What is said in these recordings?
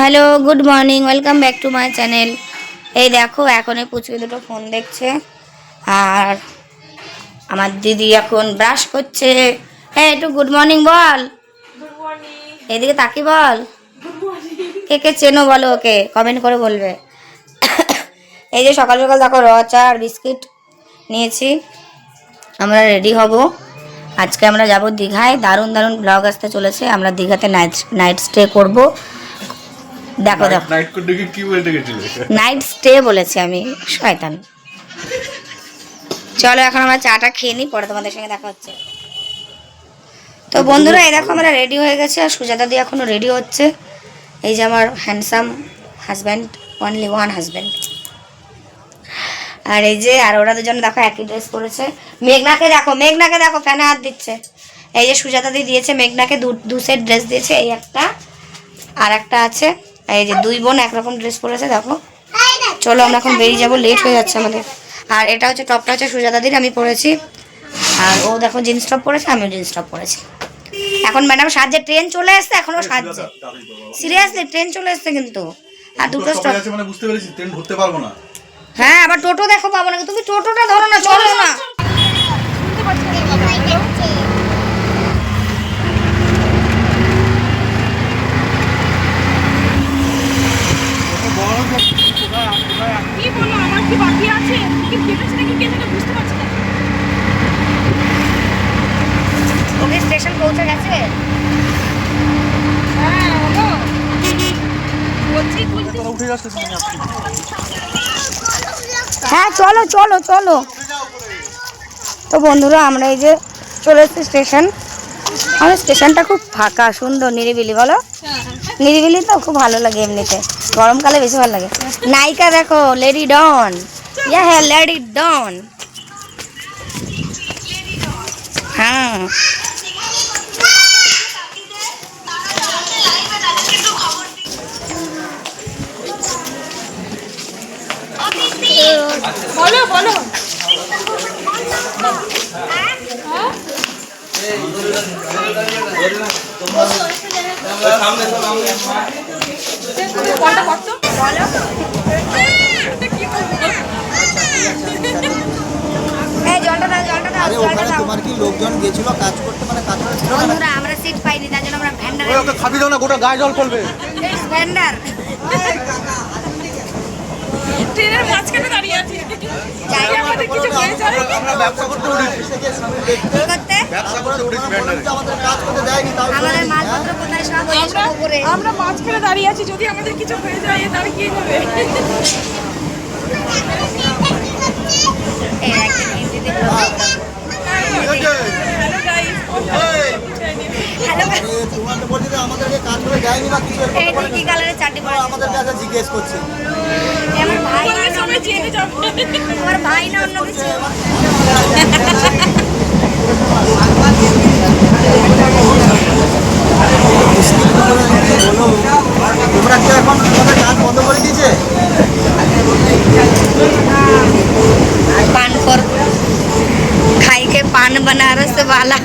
Hello good morning welcome back to my channel. এই দেখো এখন এই পুচকে দুটো ফোন দেখছে। আর আমার দিদি এখন ব্রাশ করছে। হ্যাঁ একটু গুড মর্নিং বল। এদিকে তাকি বল। কে কে চেনো বলো ওকে কমেন্ট করে বলবে। এই যে সকাল সকাল দেখো র চা আর বিস্কিট নিয়েছি। আমরা রেডি হব। আজকে আমরা যাব দীঘায়। দারুণ দারুণ ব্লগ আসতে চলেছে। আমরা দীঘাতে নাইট নাইট স্টে করব। দেখো দেখো। নাইট কোড দেখে কি বলতে গেছিলে? নাইট স্টে বলেছি আমি শয়তান। চলো এখন আমরা চাটা খেয়ে নিই পরে তোমাদের সঙ্গে দেখা হচ্ছে। তো বন্ধুরা এই দেখো আমরা রেডি হয়ে গেছে আর সুজাতা দি এখনও রেডি হচ্ছে। এই যে আমার handsome husband only one husband আর এই যে আর ওরা দুজন দেখো একই ড্রেস পরেছে। মেঘনাকে দেখো মেঘনাকে দেখো ফ্যানে হাত দিচ্ছে। এই যে সুজাতা দি দিয়েছে মেঘনাকে দু দু সেট ড্রেস দিয়েছে এই একটা আর একটা আছে। এই যে দুই বোন একরকম ড্রেস পরেছে দেখো। চলো আমরা এখন বেরিয়ে যাব লেট হয়ে যাচ্ছে আমাদের। আর এটা হচ্ছে টপটা হচ্ছে সুজাতাদির আমি পরেছি। আর ও দেখো জিন্স টপ পরেছে আমিও জিন্স টপ পরেছি। এখন ম্যাডাম সাজে ট্রেন চলে এসছে এখনও সাজছে। সিরিয়াসলি ট্রেন চলে এসছে কিন্তু। আর দুটো স্টপ মানে বুঝতে পেরেছি ট্রেন ধরতে পারব না। হ্যাঁ আবার টোটো দেখো পাবো না তুমি টোটোটা ধরো না চলো না কি বলো আমার কি বাকি আছে কি ভেবেছে নাকি কে জানে হ্যাঁ চলো চলো চলো। তো বন্ধুরা, আমরা এই যে চলে এসেছি স্টেশন। আমাদের স্টেশনটা খুব ফাঁকা, সুন্দর, নিরিবিলি, বলো? নিরিবিলি তো খুব ভালো লাগে এমনিতে। গরমকালে বেশি ভালো লাগে। নায়িকা দেখো লেডি ডন ইয়া হ্যাঁ লেডি ডন হ্যাঁ। বলো বলো। কোনটা করছ বলো। আরে ওখানে তোমার কি লোকজন গেছিল কাজ করতে? মানে কাজ করে ছিল বন্ধুরা আমরা সিট পাইনি তার জন্য আমরা ভ্যান্ডারে ওকে খাবি দাও না গোটা গায়ে জল পড়বে। ভ্যান্ডার ট্রেনের মাঝখানে দাঁড়িয়ে আছি। যাই আমাদের কিছু হয়ে যায় আমরা ব্যবসা করতে উঠেছি। করতে? ব্যবসা করতে উঠেছি ভ্যান্ডারে আমাদের কাজ করতে দেয়নি তাও আমাদের মালপত্র কোথায় সব আমরা সব উপরে। আমরা মাঝখানে দাঁড়িয়ে আছি যদি আমাদের কিছু হয়ে যায় তাহলে কি হবে? এই একটা আমার ভাই না অন্য কিছু তোমরা কি এখন তোমাদের গান বন্ধ করে দিয়েছে পান করব खाई के पान बनारस वाला।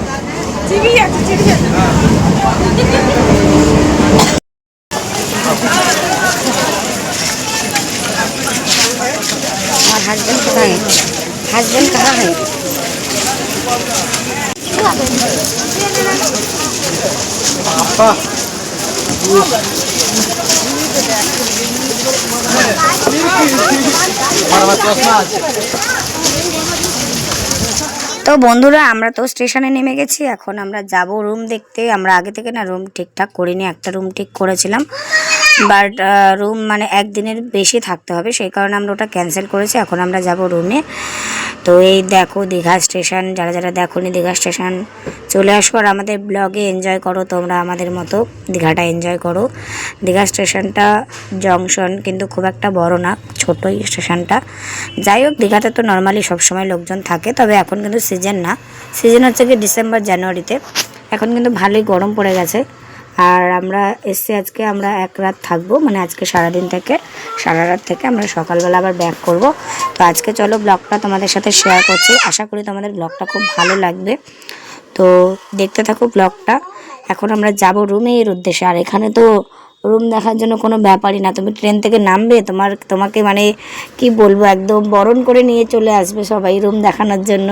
हस्बैंड कहाँ है? हस्बैंड है? पापा। তো বন্ধুরা, আমরা তো স্টেশনে নেমে গেছি। এখন আমরা যাব রুম দেখতে। আমরা আগে থেকে না রুম ঠিকঠাক করিনি। একটা রুম ঠিক করেছিলাম। বাট রুম মানে একদিনের বেশি থাকতে হবে, সেই কারণে আমরা ওটা ক্যান্সেল করেছি, এখন আমরা যাব রুমে তো এই দেখো দীঘা স্টেশন যারা যারা দেখোনি দীঘা স্টেশন চলে আসো আর আমাদের ব্লগে এনজয় করো, তোমরা আমাদের মতো দীঘাটা এনজয় করো। দীঘা স্টেশনটা জংশন কিন্তু খুব একটা বড় না, ছোটই স্টেশনটা যাই হোক, দীঘাতে তো নর্মালি সবসময় লোকজন থাকে, তবে এখন কিন্তু সিজন না। সিজন হচ্ছে কি ডিসেম্বর জানুয়ারিতে এখন কিন্তু ভালোই গরম পড়ে গেছে। আর আমরা এসছি আজকে, আমরা এক রাত থাকব মানে আজকে সারাদিন থেকে, সারা রাত থেকে আমরা সকালবেলা আবার ব্যাক করব। তো আজকে চলো ব্লগটা তোমাদের সাথে শেয়ার করছি। আশা করি তোমাদের ব্লগটা খুব ভালো লাগবে। তো দেখতে থাকো ব্লগটা। এখন আমরা যাব রুমের উদ্দেশ্যে। আর এখানে তো রুম দেখার জন্য কোনো ব্যাপারই না। তুমি ট্রেন থেকে নামবে, তোমার, তোমাকে মানে কি বলব, একদম বরণ করে নিয়ে চলে আসবে সবাই রুম দেখানোর জন্য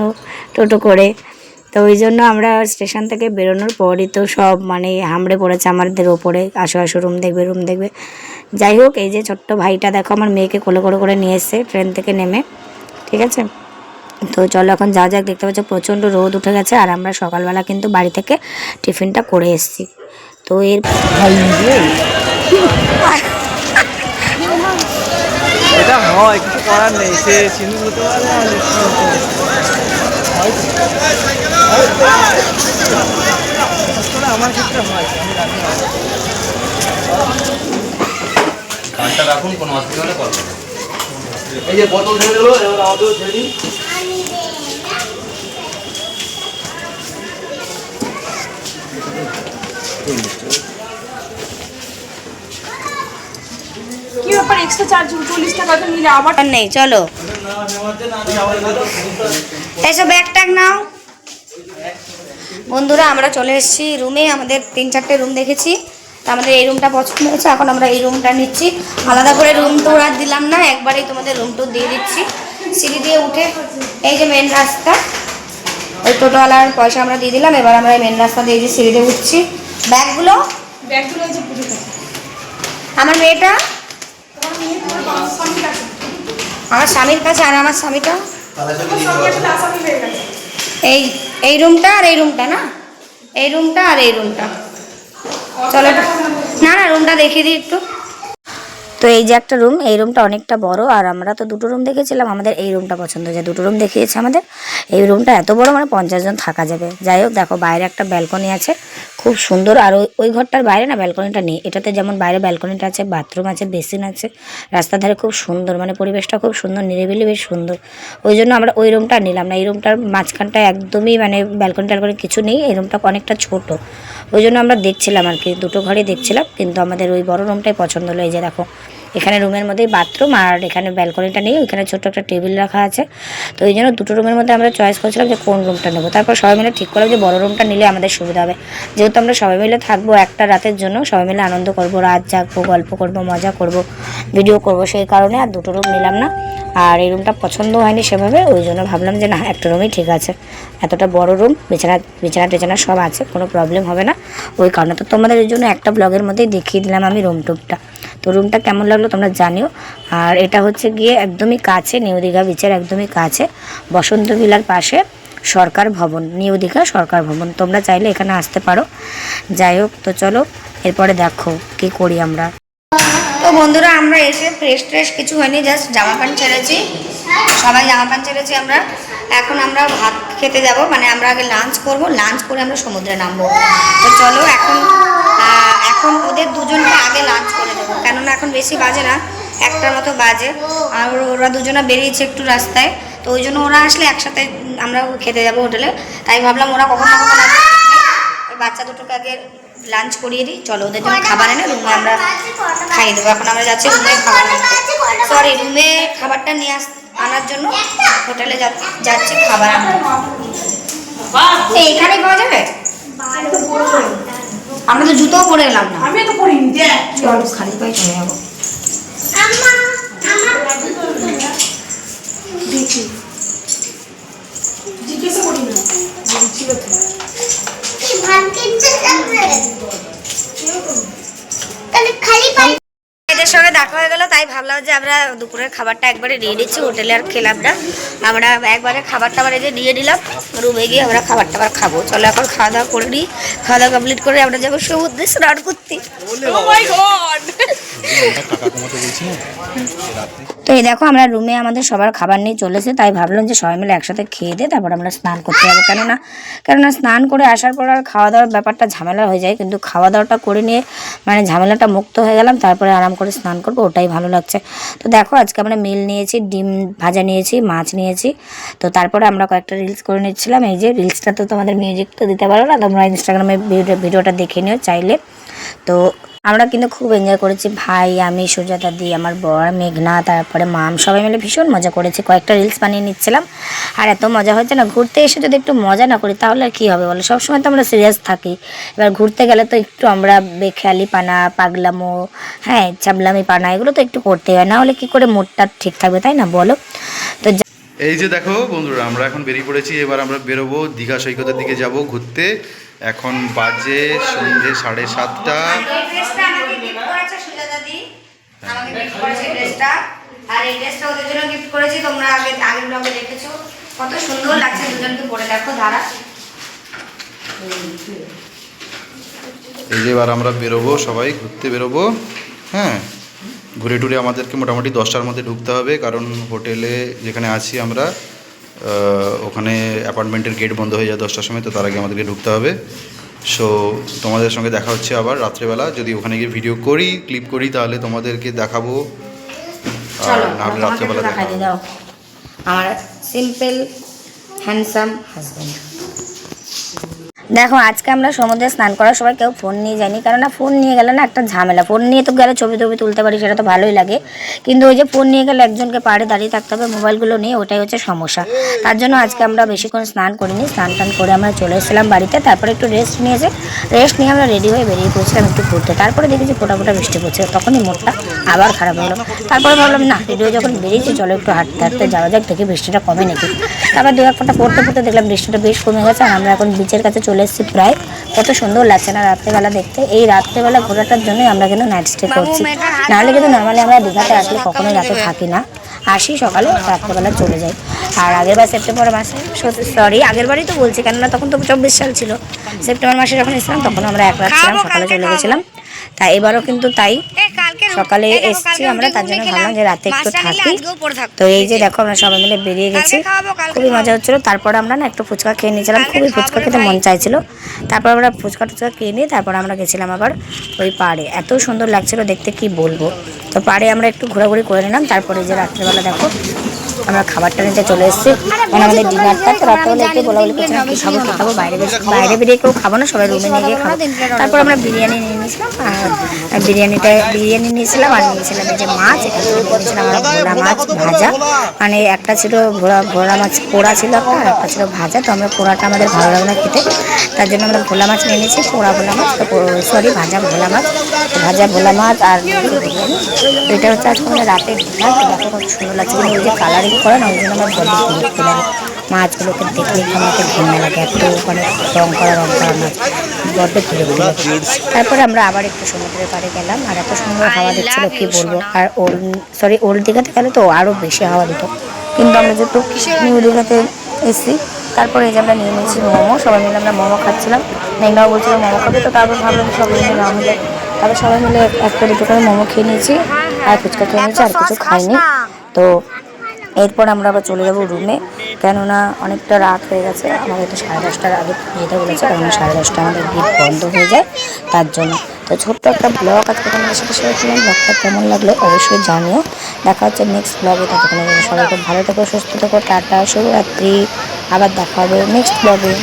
টোটো করে। তো ওই জন্য আমরা স্টেশন থেকে বেরোনোর পরই তো সব মানে হামড়ে পড়েছে আমাদের ওপরে। আসো আসো রুম দেখবে রুম দেখবে। যাই হোক, এই যে ছোট্ট ভাইটা দেখো, আমার মেয়েকে কোলে করে করে নিয়ে এসছে ট্রেন থেকে নেমে। ঠিক আছে? তো চলো এখন যা যাক, দেখতে পাচ্ছ প্রচণ্ড রোদ উঠে গেছে আর আমরা সকালবেলা কিন্তু বাড়ি থেকে টিফিনটা করে এসেছি। তো এর এটা হয়, কিছু করার নেই, সে আমার ক্ষেত্রে হয় আমি রাখি না। গানটা রাখুন কোনো অসুবিধা হলে কল এই যে বোতল ছেড়ে দিলো এবার আমাদেরও ছেড়ে দিন কি ব্যাপার এক্সট্রা চার্জ চল্লিশ টাকা নিলে আবার নেই চলো। এসো ব্যাগ ট্যাগ নাও। বন্ধুরা আমরা চলে এসেছি রুমে আমাদের তিন চারটে রুম দেখেছি। তো আমাদের এই রুমটা পছন্দ হয়েছে। এখন আমরা এই রুমটা নিচ্ছি। আলাদা করে রুম তো আর দিলাম না। একবারেই তোমাদের রুম টু দিয়ে দিচ্ছি। সিঁড়ি দিয়ে উঠে এই যে মেন রাস্তা। ওই টোটোওয়ালার পয়সা আমরা দিয়ে দিলাম। এবার আমরা মেন রাস্তা দিয়ে যে সিঁড়ি দিয়ে উঠছি। ব্যাগগুলো? ব্যাগগুলো যে আমার মেয়েটা? আমার স্বামীর কাছে আর আমার স্বামীটা? এই এই রুমটা আর এই রুমটা না? এই রুমটা আর এই রুমটা। চলো না না রুমটা দেখিয়ে দিই একটু। তো এই যে একটা রুম এই রুমটা অনেকটা বড়, আর আমরা তো দুটো রুম দেখেছিলাম, আমাদের এই রুমটা পছন্দ হয়েছে। দুটো রুম দেখিয়েছে আমাদের। এই রুমটা এত বড় মানে পঞ্চাশ জন থাকা যাবে। যাই হোক, দেখো, বাইরে একটা ব্যালকনি আছে, খুব সুন্দর। আর ওই ঘরটার বাইরে না ব্যালকনিটা নেই। এটাতে যেমন বাইরে ব্যালকনিটা আছে বাথরুম আছে বেসিন আছে, রাস্তার ধারে খুব সুন্দর মানে পরিবেশটা খুব সুন্দর, নিরিবিলি বেশ সুন্দর। ওই জন্য আমরা ওই রুমটা নিলাম না। এই রুমটার মাঝখানটা একদমই মানে ব্যালকনি ট্যালকনি কিছু নেই। এই রুমটা অনেকটা ছোট। ওই জন্য আমরা দেখছিলাম আর কি, দুটো ঘরই দেখছিলাম, কিন্তু আমাদের ওই বড় রুমটাই পছন্দ হলো। এই যে দেখো এখানে রুমের মধ্যেই বাথরুম আর এখানে ব্যালকনিটা নেই, ওইখানে ছোট্ট একটা টেবিল রাখা আছে। তো এই জন্য দুটো রুমের মধ্যে আমরা চয়েস করছিলাম যে কোন রুমটা নেব। তারপর সবাই মিলে ঠিক করলাম যে বড় রুমটা নিলে আমাদের সুবিধা হবে। যেহেতু আমরা সবাই মিলে থাকব একটা রাতের জন্য, সবাই মিলে আনন্দ করব, রাত জাগবো, গল্প করব, মজা করব ভিডিও করব সেই কারণে আর দুটো রুম নিলাম না। আর এই রুমটা পছন্দ হয়নি সেভাবে, ওই জন্য ভাবলাম যে না, একটা রুমই ঠিক আছে। এতটা বড় রুম বিছানা বিছানা টিছানা সব আছে, কোনো প্রবলেম হবে না। ওই কারণে তো তোমাদের এই জন্য একটা ব্লগের মধ্যেই দেখিয়ে দিলাম আমি রুম টুপটা তো রুমটা কেমন লাগল তোমরা জানিও। আর এটা হচ্ছে গিয়ে একদমই কাছে, নিউ দীঘা বিচের একদমই কাছে, বসন্ত ভিলার পাশে সরকার ভবন, নিউ দীঘা সরকার ভবন। তোমরা চাইলে এখানে আসতে পারো। যাই হোক, তো চলো, এরপরে দেখো কি করি আমরা। বন্ধুরা, আমরা এসে ফ্রেশ ট্রেশ কিছু হয়নি জাস্ট জামা প্যান্ট ছেড়েছি। সবাই জামা প্যান্ট ছেড়েছি আমরা। এখন আমরা ভাত খেতে যাব মানে আমরা আগে লাঞ্চ করব লাঞ্চ করে আমরা সমুদ্রে নামবো। তো চলো এখন এখন ওদের দুজনকে আগে লাঞ্চ করে দেবো, কেননা এখন বেশি বাজে না, একটার মতো বাজে। আর ওরা দুজনে বেরিয়েছে একটু রাস্তায়, তো ওই জন্য ওরা আসলে একসাথে আমরা খেতে যাব হোটেলে। তাই ভাবলাম ওরা কখন কখন বাচ্চা দুটোকে আগে লাঞ্চ করিয়ে দিই। চলো ওদের জন্য খাবার এনে রুমে আমরা খাইয়ে দেবো। এখন আমরা যাচ্ছি রুমে খাবার সরি রুমে খাবারটা নিয়ে আস আনার জন্য হোটেলে যাচ্ছি খাবার আনতে। এই, এখানেই পাওয়া যাবে? আমরা তো জুতোও পরে এলাম না। আমি তো দেখ চলো খালি পায়ে চলে যাব। ভাবলাম যে আমরা দুপুরের খাবারটা একবারে নিয়ে নিচ্ছি হোটেলে আর খেলাম না। আমরা একবারে খাবার টাবার এই যে নিয়ে নিলাম রুমে গিয়ে আমরা খাবার টাবার খাব। চলো এখন খাওয়া দাওয়া করে নিই। খাওয়া দাওয়া কমপ্লিট করে আমরা যাব সমুদ্রে স্নান করতে। গড তো এই দেখো আমরা রুমে আমাদের সবার খাবার নিয়ে চলেছে তাই ভাবলাম যে সবাই মিলে একসাথে খেয়ে দিয়ে তারপর আমরা স্নান করতে যাব। কেননা কেননা স্নান করে আসার পর আর খাওয়া দাওয়ার ব্যাপারটা ঝামেলা হয়ে যায়। কিন্তু খাওয়া দাওয়াটা করে নিয়ে মানে ঝামেলাটা মুক্ত হয়ে গেলাম তারপরে আরাম করে স্নান করব ওটাই ভালো লাগছে তো দেখো, আজকে আমরা মিল নিয়েছি, ডিম ভাজা নিয়েছি, মাছ নিয়েছি। তো তারপরে আমরা কয়েকটা রিলস করে নিচ্ছিলাম। এই যে রিলসটা তো তোমাদের মিউজিক তো দিতে পারো না, তোমরা ইনস্টাগ্রামে ভিডিও ভিডিওটা দেখে নিও চাইলে। তো আমরা কিন্তু খুব এনজয় করেছি। ভাই, আমি, সুজাতা দি, আমার বর, মেঘনা, তারপরে মাম সবাই মিলে ভীষণ মজা করেছি। কয়েকটা রিলস বানিয়ে নিচ্ছিলাম। আর এত মজা হয়েছে না, ঘুরতে এসে যদি একটু মজা না করি, তাহলে কী হবে বলো? সবসময় তো আমরা সিরিয়াস থাকি। এবার ঘুরতে গেলে তো একটু আমরা বেখেয়ালি পানা, পাগলামো হ্যাঁ চাবলামি পানা, এগুলো তো একটু করতে হয়। না হলে কী করে মুডটা ঠিক থাকবে, তাই না বলো? তো এই যে দেখো বন্ধুরা, আমরা এখন বেরিয়ে পড়েছি। এবার আমরা বেরোবো দীঘা সৈকতের দিকে যাব ঘুরতে। এখন বাজে সন্ধে সাড়ে সাতটা। এই ড্রেসটা আমাকে গিফট করেছে সুজাতা দি। আমাকে গিফট করেছে ড্রেসটা। আর এই ড্রেসটা ওদের জন্য গিফট করেছি তোমরা আগে আগের ব্লগে দেখেছ। কত সুন্দর লাগছে দুজনকে পরে দেখো ধারা। এই যে এবার আমরা বেরোবো সবাই ঘুরতে বেরোবো। হ্যাঁ ঘুরে টুরে আমাদেরকে মোটামুটি দশটার মধ্যে ঢুকতে হবে কারণ হোটেলে যেখানে আছি আমরা ওখানে অ্যাপার্টমেন্টের গেট বন্ধ হয়ে যায় দশটার সময় তো তার আগে আমাদেরকে ঢুকতে হবে। সো তোমাদের সঙ্গে দেখা হচ্ছে আবার রাত্রেবেলা। যদি ওখানে গিয়ে ভিডিও করি ক্লিপ করি তাহলে তোমাদেরকে দেখাবো। আর না হলে রাত্রেবেলা দেখা আমার সিম্পল হ্যান্ডসাম হাজব্যান্ড দেখো, আজকে আমরা সমুদ্রে স্নান করার সময় কেউ ফোন নিয়ে যায়নি। কেননা ফোন নিয়ে গেলে না একটা ঝামেলা। ফোন নিয়ে তো গেলে ছবি টবি তুলতে পারি, সেটা তো ভালোই লাগে। কিন্তু ওই যে ফোন নিয়ে গেলে একজনকে পাড়ে দাঁড়িয়ে থাকতে হবে, মোবাইলগুলো নিয়ে ওটাই হচ্ছে সমস্যা। তার জন্য আজকে আমরা বেশিক্ষণ স্নান করিনি, স্নান টান করে আমরা চলে এসেছিলাম বাড়িতে। তারপরে একটু রেস্ট নিয়েছে রেস্ট নিয়ে আমরা রেডি হয়ে বেরিয়ে পড়ছিলাম একটু ঘুরতে। তারপরে দেখেছি ফোটা ফোটা বৃষ্টি পড়ছে, তখনই মোটটা আবার খারাপ হলো। তারপরে ভাবলাম, না রেডি হয়ে যখন বেরিয়েছি, চলো একটু হাঁটতে হাঁটতে যাওয়া যাক, দেখি বৃষ্টিটা কমে নাকি? তারপর দু এক ফোঁটা পড়তে পড়তে দেখলাম বৃষ্টিটা বেশ কমে গেছে আর আমরা এখন বিচের কাছে চলে এসেছি প্রায়। কত সুন্দর লাগছে না রাত্রেবেলা দেখতে। এই রাত্রেবেলা ঘোরাটার জন্যই আমরা কিন্তু নাইট স্টে করছি। নাহলে কিন্তু নর্মালি আমরা দীঘাতে আসলে কখনোই রাতে থাকি না। আসি সকালে রাত্রেবেলা চলে যাই। আর আগের বার সেপ্টেম্বর মাসে সরি আগের বারই তো বলছি কেননা তখন তো চব্বিশ সাল ছিল। সেপ্টেম্বর মাসে যখন এসেছিলাম তখন আমরা এক রাত ছিলাম সকালে চলে গেছিলাম। তা এবারও কিন্তু তাই। সকালে এসছি আমরা তার জন্য ভাবলাম যে রাতে একটু থাকি। তো এই যে দেখো আমরা সবাই মিলে বেরিয়ে গেছি। খুবই মজা হচ্ছিল। তারপর আমরা না একটু ফুচকা খেয়ে নিয়েছিলাম। খুবই ফুচকা খেতে মন চাইছিল। তারপর আমরা ফুচকা টুচকা খেয়ে নিয়ে তারপর আমরা গেছিলাম আবার ওই পাড়ে। এত সুন্দর লাগছিল দেখতে কি বলব? তো পাড়ে আমরা একটু ঘোরাঘুরি করে নিলাম। তারপরে যে রাত্রেবেলা দেখো আমরা খাবারটা নিতে চলে এসেছি। মানে আমাদের ডিনারটা তো রাত্রেবেলা বলা বলি করছিলাম কি খাব কি খাব, বাইরে বাইরে বেরিয়ে কেউ খাব না, সবাই রুমে নিয়ে গিয়ে খাব। তারপর আমরা বিরিয়ানি নিয়ে নিয়েছিলাম, আর বিরিয়ানিটা, বিরিয়ানি নিয়েছিলাম আর নিয়েছিলাম যে মাছ, এখানে নিয়েছিলাম আমরা ভোলা মাছ ভাজা। মানে একটা ছিল ভোলা ভোলা মাছ পোড়া ছিল একটা, আর একটা ছিল ভাজা, তো আমরা পোড়াটা আমাদের ভালো লাগে না খেতে। তার জন্য আমরা ভোলা মাছ নিয়ে নিয়েছি, পোড়া ভোলা মাছ সরি ভাজা ভোলা মাছ। ভাজা ভোলা মাছ আর এটা হচ্ছে আজকে আমাদের রাতের ডিনার কত সুন্দর লাগছে। ওই যে কালারিং করে না ওই জন্য আমার বডি বিরক্তি লাগে মাছগুলোকে দেখলে আমাকে ঘৃণা লাগে এত মানে রং করা রং করা মাছ। বড্ড বিরক্তি লাগে তারপরে আমরা আবার একটু সমুদ্রের পাড়ে গেলাম আর এত সুন্দর হাওয়া দিচ্ছিল কি বলব? আর ওল্ড সরি ওল্ড দীঘাতে গেলে তো আরও বেশি হাওয়া দিত। কিন্তু আমরা যেহেতু নিউ দীঘাতে এসেছি তারপরে এই যে আমরা নিয়ে নিয়েছি মোমো সবাই মিলে আমরা মোমো খাচ্ছিলাম। মেঘনাও বলছিল মোমো খাবে তো তারপর ভাবলাম সবাই মিলে না হলে তারপর সবাই মিলে একটা দুটো করে মোমো খেয়ে নিয়েছি। আর ফুচকা খেয়ে নিয়েছি আর কিছু খাইনি। তো এরপর আমরা আবার চলে যাব রুমে কেননা অনেকটা রাত হয়ে গেছে, আমাদের তো সাড়ে দশটার আগে যেতে বলেছে, কারণ সাড়ে দশটা আমাদের গেট বন্ধ হয়ে যায়, তার জন্য। তো ছোট্ট একটা ব্লগ আজকে তোমাদের সাথে শেয়ার করলাম ব্লগটা কেমন লাগল অবশ্যই জানিও। দেখা হচ্ছে নেক্সট ব্লগে ততক্ষণে সবাই খুব ভালো থেকো, সুস্থ থেকো, টাটা, শুভরাত্রি। আবার দেখা হবে নেক্সট ব্লগে